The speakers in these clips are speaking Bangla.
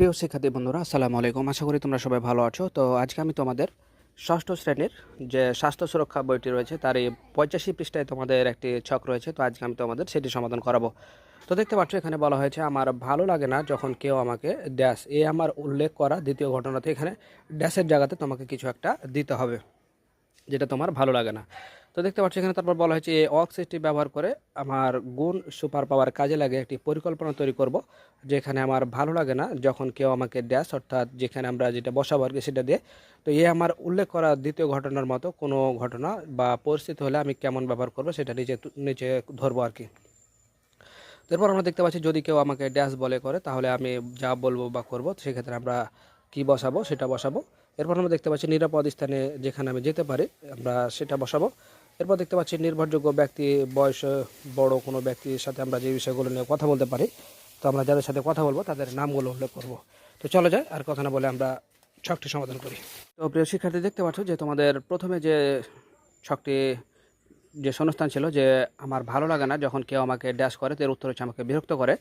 প্রিয় শিক্ষার্থী বন্ধুরা, আসসালামু আলাইকুম। আশা করি তোমরা সবাই ভালো আছো। তো আজকে আমি তোমাদের ষষ্ঠ শ্রেণির যে স্বাস্থ্য সুরক্ষা বইটি রয়েছে, তার এই পঁচাশি পৃষ্ঠায় তোমাদের একটি ছক রয়েছে। তো আজকে আমি তোমাদের সেটি সমাধান করাবো। তো দেখতে পাচ্ছ, এখানে বলা হয়েছে, আমার ভালো লাগে না যখন কেউ আমাকে ড্যাশ এ আমার উল্লেখ করা দ্বিতীয় ঘটনাতে এখানে ড্যাশের জায়গাতে তোমাকে কিছু একটা দিতে হবে। যেটা তোমার ভালো লাগে না। তো দেখতে পাচ্ছ এখানে তারপর বলা হয়েছে, এই অক্সিসটি ব্যবহার করে আমার গুণ, সুপার পাওয়ার কাজে লাগে একটি পরিকল্পনা তৈরি করব, যেখানে আমার ভালো লাগে না যখন কেউ আমাকে ড্যাশ অর্থাৎ যেখানে আমরা যেটা বসাবো আর কি সেটা দিয়ে। তো এ আমার উল্লেখ করা দ্বিতীয় ঘটনার মতো কোনো ঘটনা বা পরিস্থিতি হলে আমি কেমন ব্যবহার করব সেটা নিচে নিচে ধরবো আর কি। এরপর আমরা দেখতে পাচ্ছি, যদি কেউ আমাকে ড্যাশ বলে করে, তাহলে আমি যা বলব বা করব, সেক্ষেত্রে আমরা কি বসাবো, সেটা বসাবো। এরপর আমরা দেখতে পাচ্ছি নিরাপদ স্থানে যেখানে আমি যেতে পারি, আমরা সেটা বসাবো। এরপর দেখতে পাচ্ছি নির্ভরযোগ্য ব্যক্তি, বয়স, বড় কোনো ব্যক্তির সাথে আমরা যে বিষয়গুলো নিয়ে কথা বলতে পারি, তো আমরা যাদের সাথে কথা বলব, তাদের নামগুলো উল্লেখ করব। তো চলো যায় আর কথা না বলে আমরা ছকটি সমাধান করি। তো প্রিয় শিক্ষার্থী, দেখতে পাচ্ছ যে তোমাদের প্রথমে যে ছকটি যে শূন্যস্থান ছিল যে আমার ভালো লাগে না যখন কেউ আমাকে ড্যাশ করে, তো এর উত্তর হচ্ছে আমাকে বিরক্ত করে।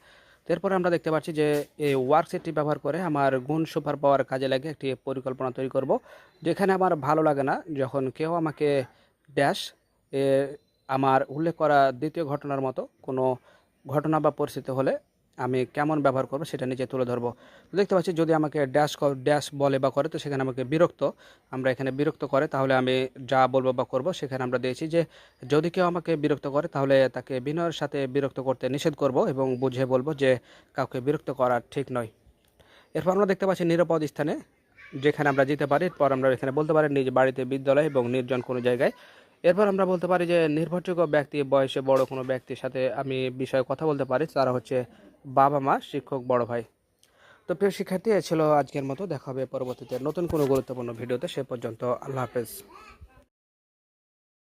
এরপরে আমরা দেখতে পাচ্ছি যে এই ওয়ার্কশিটটি ব্যবহার করে আমার গুণ সুপার পাওয়ার কাজে লাগে একটি পরিকল্পনা তৈরি করব, যেখানে আমার ভালো লাগে না যখন কেউ আমাকে ড্যাশ আমার উল্লেখ করা দ্বিতীয় ঘটনার মতো কোনো ঘটনা বা পরিস্থিতি হলে আমি কেমন ব্যবহার করব সেটা নিচে তুলে ধরবো। দেখতে পাচ্ছি যদি আমাকে ড্যাশ ড্যাশ বলে বা করে, তো সেখানে আমাকে বিরক্ত। আমরা এখানে বিরক্ত করে, তাহলে আমি যা বলব বা করব সেখানে আমরা দিয়েছি যে, যদি কেউ আমাকে বিরক্ত করে, তাহলে তাকে বিনয়ের সাথে বিরক্ত করতে নিষেধ করব এবং বুঝিয়ে বলব যে, কাউকে বিরক্ত করা ঠিক নয়। এরপর আমরা দেখতে পাচ্ছি নিরাপদ স্থানে, যেখানে আমরা যেতে পারি। এরপর আমরা এখানে বলতে পারি নিজ বাড়িতে বিদ্যালয় এবং নির্জন কোনো জায়গায়। এরপর আমরা বলতে পারি যে, নির্ভরযোগ্য ব্যক্তি, বয়সে বড় কোনো ব্যক্তির সাথে আমি বিষয়ে কথা বলতে পারি। তারা হচ্ছে বাবা মা শিক্ষক, বড় ভাই। তো প্রিয় শিক্ষার্থী এ ছিল আজকের মতো। দেখা হবে পরবর্তীতে নতুন কোনো গুরুত্বপূর্ণ ভিডিওতে। সে পর্যন্ত আল্লাহ হাফেজ।